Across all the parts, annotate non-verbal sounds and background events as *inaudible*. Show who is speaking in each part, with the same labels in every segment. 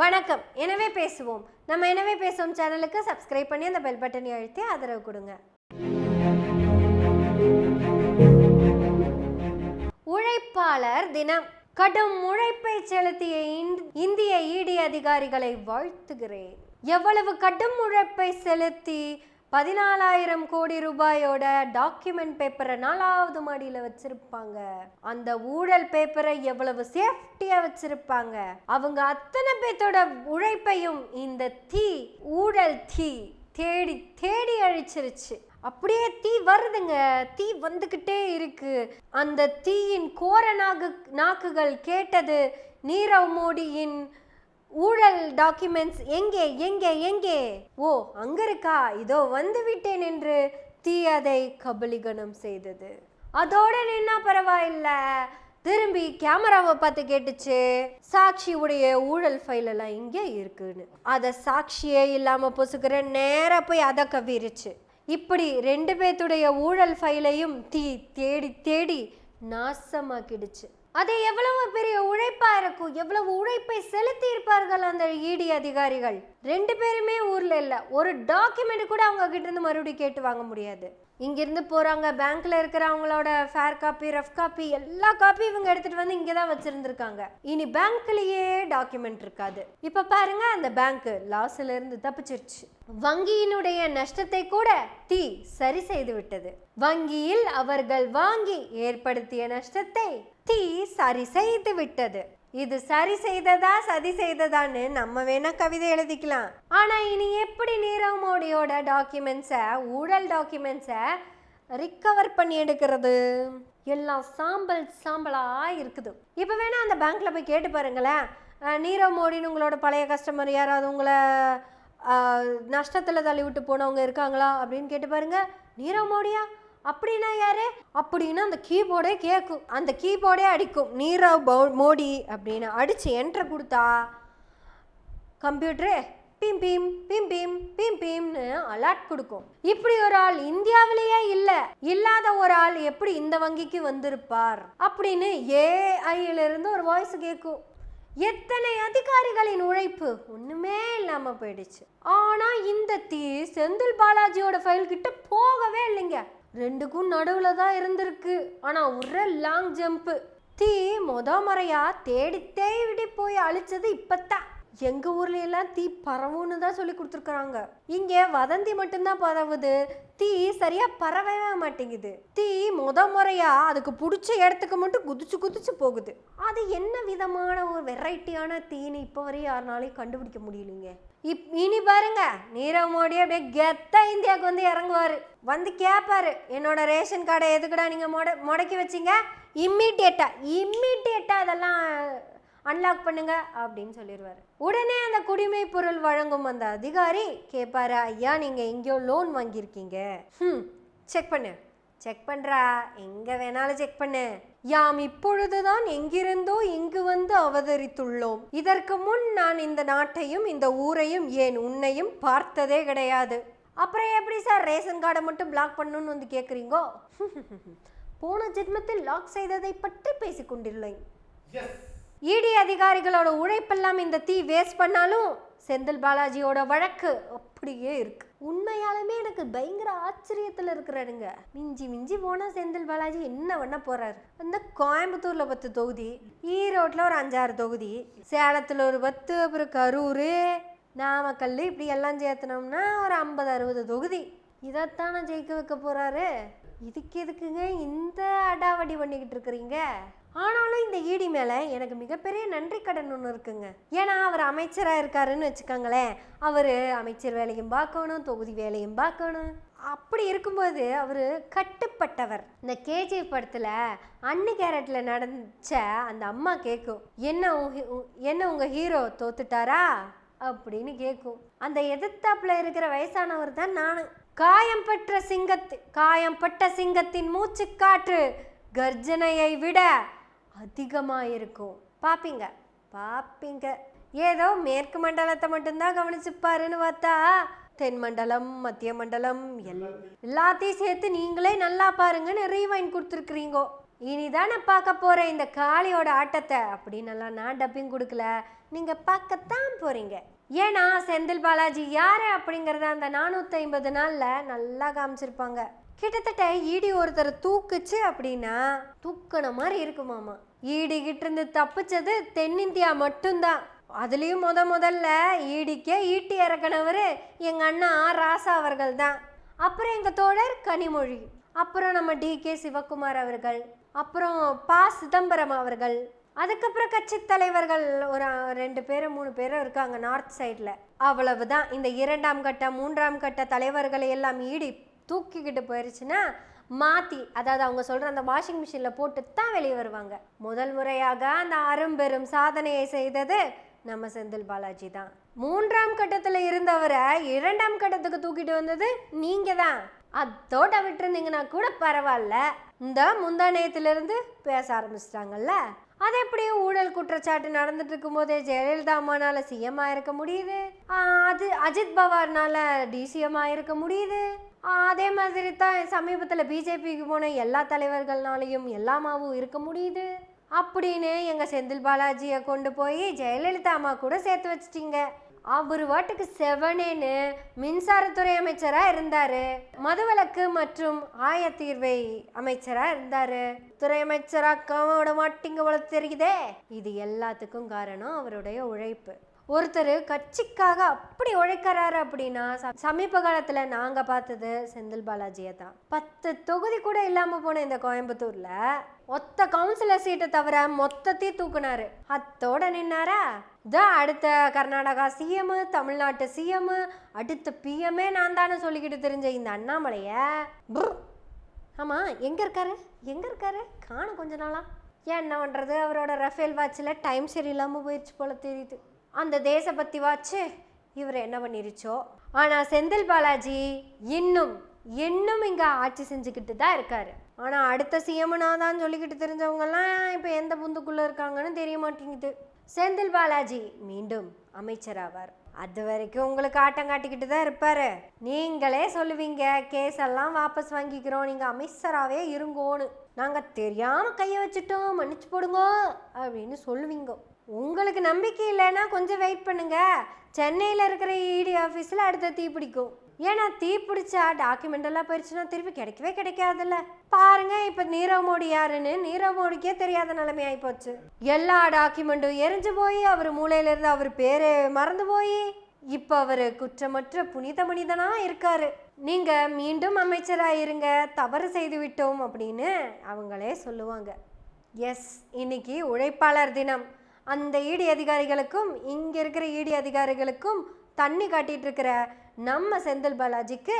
Speaker 1: வணக்கம். எனவே பேசுவோம். நம்ம எனவே பேசுவோம் சேனலுக்கு சப்ஸ்கிரைப் பண்ணி அந்த பெல் பட்டனை அழுத்தி ஆதரவு கொடுங்க. உழைப்பாளர் தினம். கடும் உழைப்பை செலுத்திய இந்திய இடி அதிகாரிகளை வாழ்த்துகிறேன். எவ்வளவு கடும் உழைப்பை செலுத்தி பதினாலாயிரம் கோடி ரூபாயோட டாக்குமெண்ட் பேப்பரை நாலாவது மாடியில் வச்சிருப்பாங்க. அந்த ஊழல் பேப்பரை எவ்வளவு சேஃப்டியா வச்சிருப்பாங்க. அவங்க அத்தனை பேத்தோட உழைப்பையும் இந்த தீ ஊழல் தீ தேடி தேடி அழிச்சிருச்சு. அப்படியே தீ வருதுங்க. தீ வந்துக்கிட்டே இருக்கு. அந்த தீயின் கோர நாக்கு நாக்குகள் கேட்டது நீரவ் மோடியின் ஊழல் டாக்குமெண்ட்ஸ் எங்கே எங்கே எங்கே? ஓ அங்க இருக்கா? இதோ வந்து விட்டேன் என்று தீ அதை கபலிகனம் செய்தது. அதோட நின்னா பரவாயில்ல. திரும்பி கேமராவை பார்த்து கேட்டுச்சு. சாட்சியுடைய ஊழல் ஃபைல் எல்லாம் இங்கே இருக்குன்னு. அதை சாட்சியே இல்லாம பொசுக்கிற நேராக போய் அதை கவிருச்சு. இப்படி ரெண்டு பேத்துடைய ஊழல் ஃபைலையும் தீ தேடி தேடி நாசமாக்கிடுச்சு. அது எவ்வளவு பெரிய உழைப்பா இருக்கும்? எவ்வளவு உழைப்பை செலுத்தி இருப்பார்கள் அந்த இடி அதிகாரிகள்? ரெண்டு பேருமே ஊர்ல இல்ல. ஒரு டாக்குமெண்ட் கூட அவங்க கிட்ட இருந்து மறுபடியும் கேட்டு வாங்க முடியாது. இங்கிருந்து போறாங்க. பேங்க்ல இருக்கிறவங்களோட ஃபேர் காப்பி ரஃப் காப்பி எல்லா காப்பி இவங்க எடுத்துட்டு வந்து இங்கே தான் வச்சிருந்திருக்காங்க. இனி பேங்க்லயே டாக்குமெண்ட் இருக்காது. இப்ப பாருங்க அந்த பேங்க் லாஸ்ல இருந்து தப்பிச்சிருச்சு. வங்கியினுடைய நஷ்டத்தை கூட தீ சரி செய்து விட்டது. வங்கியில் அவர்கள் வாங்கி ஏற்படுத்திய நஷ்டத்தை தீ சரி செய்து விட்டது. இது சரி செய்ததா சதி செய்ததான்னு நம்ம வேணா கவிதை எழுதிக்கலாம். ஆனா இனி எப்படி நீரவ் மோடியோட டாக்குமெண்ட்ஸை ஊழல் டாக்குமெண்ட்ஸை ரிக்கவர் பண்ணி எடுக்கிறது? எல்லாம் சாம்பல் சாம்பலா இருக்குது. இப்போ வேணா அந்த பேங்க்ல போய் கேட்டு பாருங்களேன். நீரவ் மோடின்னு உங்களோட பழைய கஸ்டமர் யாராவது உங்களை நஷ்டத்தில் தள்ளி விட்டு போனவங்க இருக்காங்களா அப்படின்னு கேட்டு பாருங்க. நீரவ் மோடியா? அப்படின்னா யாரு? அப்படின்னா அந்த கீபோர்டே கேட்கும் அந்த கீபோர்டே அடிக்கும். நீரவ் மோடி அப்படின்னு அடிச்சு என்ட்ரு கொடுத்தா computer beep beep beep beep beep பீம்னு alert கொடுக்கும். இப்படி ஒரு ஆள் இந்தியாவிலேயே இல்லை. இல்லாத ஒரு ஆள் எப்படி இந்த வங்கிக்கு வந்திருப்பார்? அப்படின்னு ஏஐயிலிருந்து ஒரு வாய்ஸ் கேட்கும் எத்தனை அதிகாரிகளின் உழைப்பு? ஒண்ணுமே இல்லாம போயிடுச்சு. ஆனா இந்த தீ செந்தில் பாலாஜியோட ஃபைல் கிட்ட போகவே இல்லைங்க. ரெண்டுக்கும் நடுவில் தான் இருந்திருக்கு. ஆனால் ஒரு லாங் ஜம்ப்பு தீ மொத முறையா தேடி தேடி போய் அழிச்சது இப்பத்தான். எங்க ஊர்ல எல்லாம் தீ பரவும்னு தான் சொல்லி கொடுத்துருக்குறாங்க. இங்க வதந்தி மட்டும்தான் பரவுது. தீ சரியா பரவவே மாட்டேங்குது. தீ முத முறையா அதுக்கு பிடிச்ச இடத்துக்கு மட்டும் குதிச்சு குதிச்சு போகுது. அது என்ன விதமான ஒரு வெரைட்டியான தீன்னு இப்போ வரையும் யாருனாலையும் கண்டுபிடிக்க முடியலைங்க. இப் இனி பாருங்க. நீரவ் மோடி அப்படியே கெத்தா இந்தியாவுக்கு வந்து இறங்குவாரு. வந்து கேட்பாரு என்னோட ரேஷன் கார்டை எதுக்குடா நீங்கள் முட முடக்கி வச்சீங்க? இம்மிடியேட்டாக இம்மிடியேட்டாக அதெல்லாம் அன்லாக் பண்ணுங்க அப்படின்னு சொல்லிடுவாரு உடனே அந்த குடிமை பொருள் வழங்கும் அந்த அதிகாரி கேட்பாரு ஐயா நீங்கள் எங்கேயோ லோன் வாங்கியிருக்கீங்க. ம் செக் பண்ணு. செக் பண்றா? எங்க வேணாலும் செக் பண்ணு. யாம் இப்பொழுதுதான் எங்கிருந்தோ இங்கு வந்து அவதரித்துள்ளோம். இதற்கு முன் நான் இந்த நாட்டையும் இந்த ஊரையும் ஏன் உன்னையும் பார்த்ததே கிடையாது. அப்புறம் எப்படி சார் ரேஷன் கார்டை மட்டும் பிளாக் பண்ணணும்னு வந்து கேட்குறீங்கோ *laughs* போன ஜென்மத்தில் லாக் செய்ததை பற்றி பேசிக் கொண்டுள்ளேன் இடி அதிகாரிகளோட உழைப்பெல்லாம் இந்த தீ வேஸ்ட் பண்ணாலும் செந்தில் பாலாஜியோட வழக்கு அப்படியே இருக்கு. உண்மையாலுமே எனக்கு பயங்கர ஆச்சரியத்துல இருக்கிறாருங்க மிஞ்சி மிஞ்சி போனா செந்தில் பாலாஜி என்ன பண்ண போறாரு? அந்த கோயம்புத்தூர்ல பத்து தொகுதி ஈரோட்ல ஒரு அஞ்சாறு தொகுதி சேலத்துல ஒரு பத்து அப்புறம் கரூர் நாமக்கல் இப்படி எல்லாம் சேர்த்தனோம்னா ஒரு ஐம்பது அறுபது தொகுதி. இதைத்தானே ஜெயிக்க வைக்க போறாரு. இதுக்கு எதுக்குங்க இந்த அடாவடி பண்ணிக்கிட்டு இருக்கிறீங்க? ஆனாலும் இந்த ஈடி மேலே எனக்கு மிகப்பெரிய நன்றி கடன் ஒன்று இருக்குங்க. ஏன்னா அவர் அமைச்சராக இருக்காருன்னு வச்சுக்கோங்களேன். அவர் அமைச்சர் வேலையும் பார்க்கணும் தொகுதி வேலையும் பார்க்கணும். அப்படி இருக்கும்போது அவர் கட்டுப்பட்டவர். இந்த கேஜிஎஃப் படத்தில் அன்னி கேரட்டில் நடந்துச்ச அந்த அம்மா கேட்கும் என்ன உ- என்ன உங்கள் ஹீரோ தோத்துட்டாரா? அப்படின்னு கேட்கும் அந்த எதிர்த்தாப்பில் இருக்கிற வயசானவர் தான் நான். காயம் பெற்ற சிங்கத்து காயம் பட்ட சிங்கத்தின் மூச்சுக்காற்று கர்ஜனையை விட அதிகமாக இருக்கும் பார்ப்பீங்க பார்ப்பீங்க ஏதோ மேற்கு மண்டலத்தை மட்டும்தான் கவனிச்சுப்பாருன்னு பார்த்தா தென் மண்டலம் மத்திய மண்டலம் எல்- எல்லாத்தையும் சேர்த்து நீங்களே நல்லா பாருங்கன்னு ரீவைன் கொடுத்துருக்குறீங்கோ. இனிதான் பார்க்க போறேன் இந்த காளியோட ஆட்டத்தை அப்படின்னு நான் டப்பிங் கொடுக்கல. நீங்க பார்க்கத்தான் போறீங்க. ஏன்னா செந்தில் பாலாஜி யாரு அப்படிங்கறத அந்த நானூத்தி ஐம்பது நாள்ல நல்லா காமிச்சிருப்பாங்க. கிட்டத்தட்ட இடி ஒருத்தரை தூக்குச்சு அப்படின்னா தூக்கின மாதிரி இருக்குமாமா? ஈடிக்கிட்டு இருந்து தப்பிச்சது தென்னிந்தியா மட்டும்தான். அதுலேயும் முத முதல்ல ஈடிக்கே ஈட்டி இறக்கினவர் எங்கள் அண்ணா ராசா அவர்கள் தான் அப்புறம் எங்கள் தோழர் கனிமொழி. அப்புறம் நம்ம டி கே சிவகுமார் அவர்கள். அப்புறம் பா சிதம்பரம் அவர்கள். அதுக்கப்புறம் கட்சி தலைவர்கள் ஒரு ரெண்டு பேரும் மூணு பேரும் இருக்காங்க நார்த் சைடில். அவ்வளவுதான். இந்த இரண்டாம் கட்ட மூன்றாம் கட்ட தலைவர்களை எல்லாம் ஈடி தூக்கிக்கிட்டு போயிருச்சுன்னா மாற்றி அதாவது அவங்க சொல்கிற அந்த வாஷிங் மிஷினில் போட்டு தான் வெளியே வருவாங்க. முதல் முறையாக அந்த அரும்பெரும் சாதனையை செய்தது நம்ம செந்தில் பாலாஜி தான் மூன்றாம் கட்டத்தில் இருந்தவரை இரண்டாம் கட்டத்துக்கு தூக்கிட்டு வந்தது நீங்க தான் அதோட விட்டுருந்தீங்கன்னா கூட பரவாயில்ல. இந்த முந்தானயத்திலிருந்து பேச ஆரம்பிச்சிட்டாங்கல்ல? அது எப்படி ஊழல் குற்றச்சாட்டு நடந்துட்டு இருக்கும்போதே ஜெயலலிதா அம்மானால சிஎம் இருக்க முடியுது. அது அஜித் பவார்னால டிசிஎம் இருக்க முடியுது. அதே மாதிரி தான் சமீபத்தில் பிஜேபிக்கு போன எல்லா தலைவர்கள்னாலையும் எல்லாமாவும் இருக்க முடியுது. அப்படின்னு எங்கள் செந்தில் பாலாஜியை கொண்டு போய் ஜெயலலிதா அம்மா கூட சேர்த்து வச்சிட்டீங்க. அவர் வாட்டுக்கு செவனேன்னு மின்சாரத்துறை அமைச்சராக இருந்தார். மதுவிலக்கு மற்றும் ஆயத்தீர்வை அமைச்சராக இருந்தார். துறை அமைச்சராக்காம விட மாட்டிங்க போல தெரியுதே. இது எல்லாத்துக்கும் காரணம் அவருடைய உழைப்பு. ஒருத்தர் கட்சிக்காக அப்படி உழைக்கிறாரு அப்படின்னா ச- சமீப காலத்தில் நாங்கள் பார்த்தது செந்தில் பாலாஜியை தான். பத்து தொகுதி கூட இல்லாமல் போன இந்த கோயம்புத்தூர்ல ஒத்த கவுன்சிலர் சீட்டை தவிர மொத்தத்தையும் தூக்குனாரு. அத்தோட நின்னாரா? இதான் அடுத்த கர்நாடகா சிஎம் தமிழ்நாட்டு சிஎம் அடுத்த பிஎம்ஏ நான் தானே சொல்லிக்கிட்டு தெரிஞ்ச இந்த அண்ணாமலைய ஆமாம் ஆமா இருக்காரு? எங்கே இருக்காரு? காணும் கொஞ்ச நாளா. ஏன் என்ன பண்றது? அவரோட ரஃபேல் வாட்சில் டைம் சரியில்லாம போயிடுச்சு போல தெரியுது. அந்த தேசபக்தி வாச்சு இவர் என்ன பண்ணிருச்சோ. ஆனால் செந்தில் பாலாஜி இன்னும் இன்னும் இங்கே ஆட்சி செஞ்சுக்கிட்டு தான் இருக்காரு. ஆனால் அடுத்த சிஎம்னா தான் சொல்லிக்கிட்டு தெரிஞ்சவங்கலாம் இப்போ எந்த புந்துக்குள்ளே இருக்காங்கன்னு தெரிய மாட்டேங்குது. செந்தில் பாலாஜி மீண்டும் அமைச்சராவார். அது வரைக்கும் உங்களுக்கு ஆட்டம் காட்டிக்கிட்டு தான் இருப்பாரு. நீங்களே சொல்லுவீங்க கேஸ் எல்லாம் வாபஸ் வாங்கிக்கிறோம் நீங்க அமைச்சராகவே இருங்கோன்னு. நாங்க தெரியாம கையை வச்சுட்டோம் மன்னிச்சு போடுங்க அப்படின்னு சொல்லுவீங்க. உங்களுக்கு நம்பிக்கை இல்லைன்னா கொஞ்சம் வெயிட் பண்ணுங்க. சென்னையில் இருக்கிற இடி ஆஃபீஸில் அடுத்த தீ பிடிக்கும். ஏன்னா தீ பிடிச்சா டாக்குமெண்ட் எல்லாம் போயிடுச்சுன்னா திருப்பி கிடைக்கவே கிடைக்காதுல்ல. பாருங்க இப்ப நீரவ் மோடி யாருன்னு. நீரவ் மோடிக்கே தெரியாத நிலைமை ஆயிப்போச்சு. எல்லா டாக்குமெண்ட்டும் எரிஞ்சு போய் அவர் மூளையில இருந்து அவர் பேரு மறந்து போய் இப்ப அவர் குற்றமற்ற புனித மனிதனா இருக்காரு. நீங்க மீண்டும் அமைச்சரா இருங்க. தவறு செய்து விட்டோம் அப்படின்னு அவங்களே சொல்லுவாங்க. எஸ் இன்னைக்கு உழைப்பாளர் தினம். அந்த ஈடி அதிகாரிகளுக்கும் இங்கே இருக்கிற ஈடி அதிகாரிகளுக்கும் தண்ணி காட்டிகிட்டு இருக்கிற நம்ம செந்தில் பாலாஜிக்கு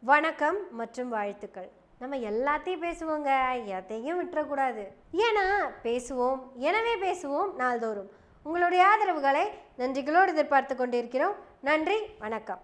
Speaker 1: வணக்கம் மற்றும் வாழ்த்துக்கள். நம்ம எல்லாத்தையும் பேசுவோங்க. எதையும் விட்டுறக்கூடாது. ஏன்னா பேசுவோம். எனவே பேசுவோம் நாள்தோறும். உங்களுடைய ஆதரவுகளை நன்றிகளோடு எதிர்பார்த்து கொண்டிருக்கிறோம். நன்றி. வணக்கம்.